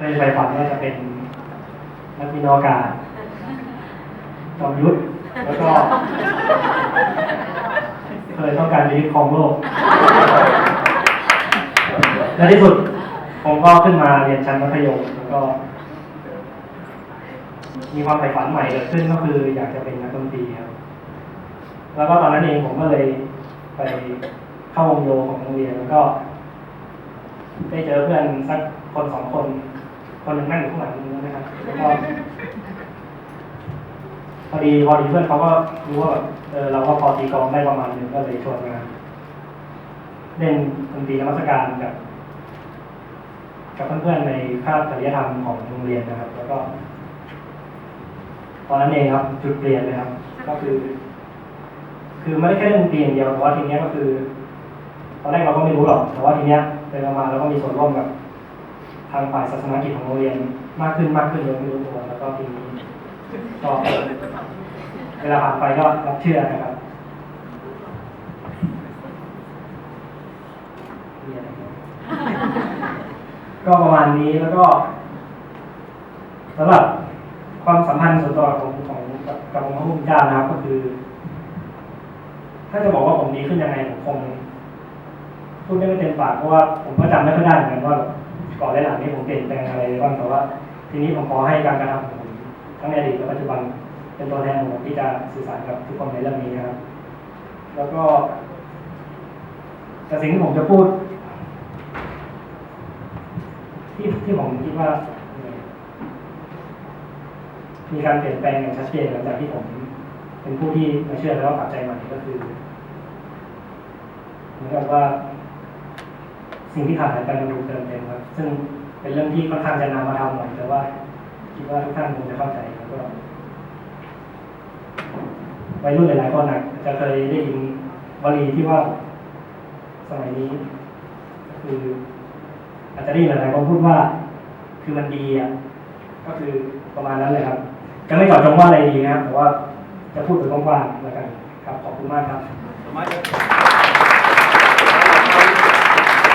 เคยใฝ่ฝันว่าจะเป็นนักบินอวกาศจอมยุทธแล้วก็เคยต้องการจะยึดครองโลกในที่สุดผมก็ขึ้นมาเรียนชั้นมัธยมแล้วก็ มีความใฝ่ฝันใหม่เกิดขึ้นก็คืออยากจะเป็นนักดนตรีครับแล้วก็ตอนนั้นเองผมก็เลยไปเข้าวงโยของโรงเรียนแล้วก็ ได้เจอเพื่อนสักคนสองคน คนหนึ่งนั่งอยู่ข้างหลังนี้นะครับแล้วก็พอดีพอดีเพื่อนเขาก็รู้ว่าแบบเออเราก็พอตีกองได้ประมาณหนึงก็เลยชวนมาเล่นดนตรีนมัสการกับกับเพื่อนๆในคาบจริยธรรมของโรงเรียนนะครับ แล้วก็ตอนนั้นเองครับ จุดเปลี่ยนเลยครับ ก็คือ คือไม่ได้แค่เล่นดนตรีอย่างเดียวแต่ว่าทีเนี้ยก็คือตอนแรกเราก็ไม่รู้หรอก แต่ว่าทีเนี้ยเดินมาแล้วก็มีส่วนร่วมกับ ทางฝ่ายศาสนกิจของโรงเรียนมากขึ้นมากขึ้นโดยไม่รู้ตัวแล้วก็ทีนี้ก็เวลาผ่านไปก็รับเชื่อนะครับก็ประมาณนี้แล้วก็สำหรับความสัมพันธ์ส่วนตัวของของกับกับองค์พระผู้เป็นเจ้านะครับ ก็คือ ถ้าจะบอกว่าผมดีขึ้นยังไงผมคงพูดได้ไม่เต็มปากเพราะว่าผมก็จำไม่ค่อยได้เหมือนกันว่า ก่อนและหลังนี้ผมเปลี่ยนแปลงอะไรบ้างแต่ว่า ทีนี้ผมขอให้การกระทำของผมทั้งในอดีตและปัจจุบัน เป็นตัวแทนของผมที่จะสื่อสารกับทุกคนในเรื่องนี้นะครับ แล้วก็แต่สิ่งที่ผมจะพูด ที่ที่ผมคิดว่า มีการเปลี่ยนแปลงอย่างชัดเจนหลังจากที่ผม เป็นผู้ที่มาเชื่อแล้วก็กลับใจใหม่ก็คือเหมือนกับว่า สิ่งที่ขาดหายไปมันถูเติมเต็มครับ ซึ่งเป็นเรื่องที่ค่อนข้างจะนำมาทำหน่อยแต่ว่าคิดว่าทุกท่านคงจะเข้าใจแล้วก็วัยรุ่นหลายๆคนนะจะเคยได้ยินวลีที่ว่าสมัยนี้ คืออาจจะได้ยินหลายๆคนพูดว่า คือมันดีอะก็คือประมาณนั้นเลยครับ จะไม่เจาะจงว่าอะไรดีนะครับแต่ว่าจะพูดถึงกว้างๆแล้วกันครับ ขอบคุณมากครับ